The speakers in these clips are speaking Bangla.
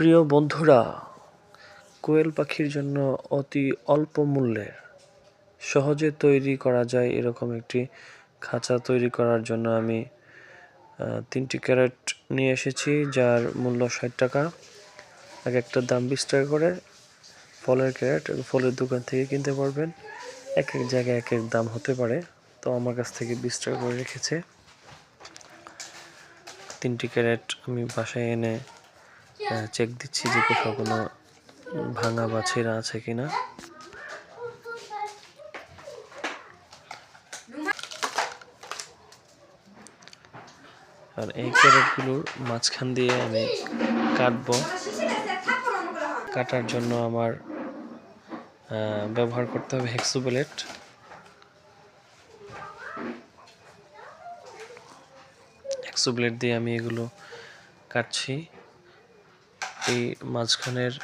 প্রিয় বন্ধুরা, কোয়েল পাখির জন্য অতি অল্প মূল্যে সহজে তৈরি করা যায় এরকম একটি খাঁচা তৈরি করার জন্য আমি তিনটি ক্যারেট নিয়ে এসেছি, যার মূল্য ষাট টাকা। এক একটার দাম বিশ টাকা করে ফলের ক্যারেট ফলের দোকান থেকে কিনতে পারবেন। এক এক জায়গায় এক এক দাম হতে পারে, তো আমার কাছ থেকে বিশ টাকা করে রেখেছে। তিনটি ক্যারেট আমি বাসায় এনে চেক দিচ্ছি যে কোথাও কোনো ভাঙা বা ছেঁড়া আছে কিনা। আর এই ক্যারেটগুলোর মাঝখান দিয়ে আমি কাটবো। কাটার জন্য আমার ব্যবহার করতে হবে হেক্সো ব্লেড হেক্সো ব্লেড দিয়ে আমি এগুলো কাটছি। এই মাঝখানের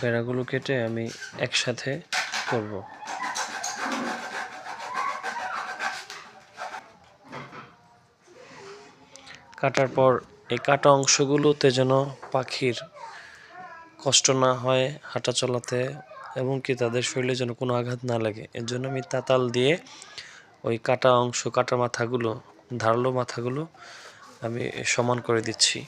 বেড়াগুলো কেটে আমি একসাথে করব। কাটার পর এই কাটা অংশগুলোতে যেন পাখির কষ্ট না হয় হাঁটা চলাতে এবং কি তাদের শরীরে যেন কোনো আঘাত না লাগে, এর জন্য আমি তাতাল দিয়ে ওই কাটা অংশ, কাটা মাথাগুলো, ধারালো মাথাগুলো আমি সমান করে দিচ্ছি।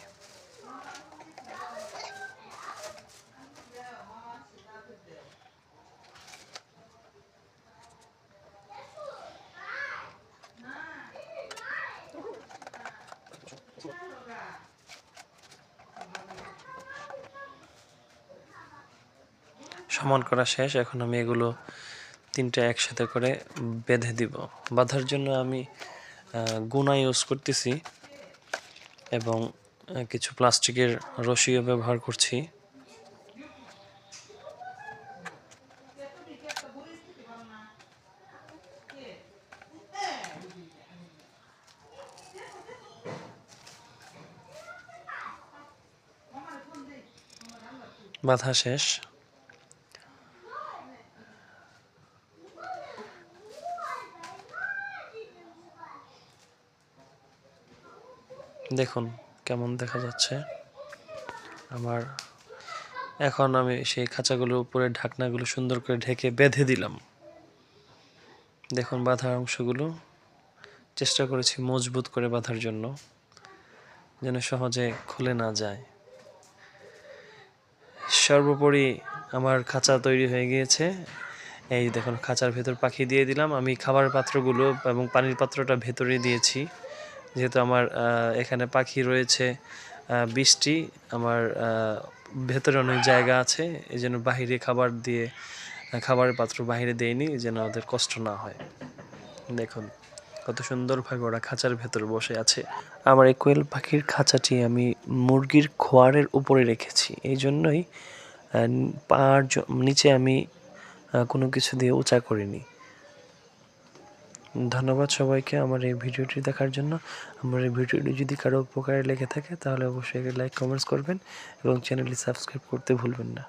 সমান করা শেষ। এখন আমি এগুলো তিনটা একসাথে করে বেঁধে দিব। বাঁধার জন্য আমি গুনা ইউজ করতেছি এবং কিছু প্লাস্টিকের রশিও ব্যবহার করছি। বাঁধা শেষ। দেখুন কেমন দেখা যাচ্ছে। আমার এখন আমি সেই খাঁচাগুলোর উপরে ঢাকনাগুলো সুন্দর করে ঢেকে বেঁধে দিলাম। দেখুন বাঁধার অংশগুলো। চেষ্টা করেছি মজবুত করে বাঁধার জন্য, যেন সহজে খুলে না যায়। সর্বোপরি আমার খাঁচা তৈরি হয়ে গিয়েছে। এই দেখুন, খাঁচার ভেতর পাখি দিয়ে দিলাম। আমি খাবার পাত্রগুলো এবং পানির পাত্রটা ভেতরে দিয়েছি। যেহেতু আমার এখানে পাখি রয়েছে বৃষ্টি, আমার ভেতরে অনেক জায়গা আছে, এই জন্য বাহিরে খাবার দিয়ে, খাবারের পাত্র বাইরে দেয়নি যেন ওদের কষ্ট না হয়। দেখুন, কত সুন্দরভাবে ওরা খাঁচার ভেতর বসে আছে। আমার এই কোয়েল পাখির খাঁচাটি আমি মুরগির খোয়ারের উপরে রেখেছি, এই জন্যই জ- নিচে আমি কোনো কিছু দিয়ে উঁচা করিনি। ধন্যবাদ সবাইকে আমার এই ভিডিওটি দেখার জন্য। আমার এই ভিডিওটি যদি কারও উপকারে লেগে থাকে, তাহলে অবশ্যই লাইক, কমেন্টস করবেন এবং চ্যানেলটি সাবস্ক্রাইব করতে ভুলবেন না।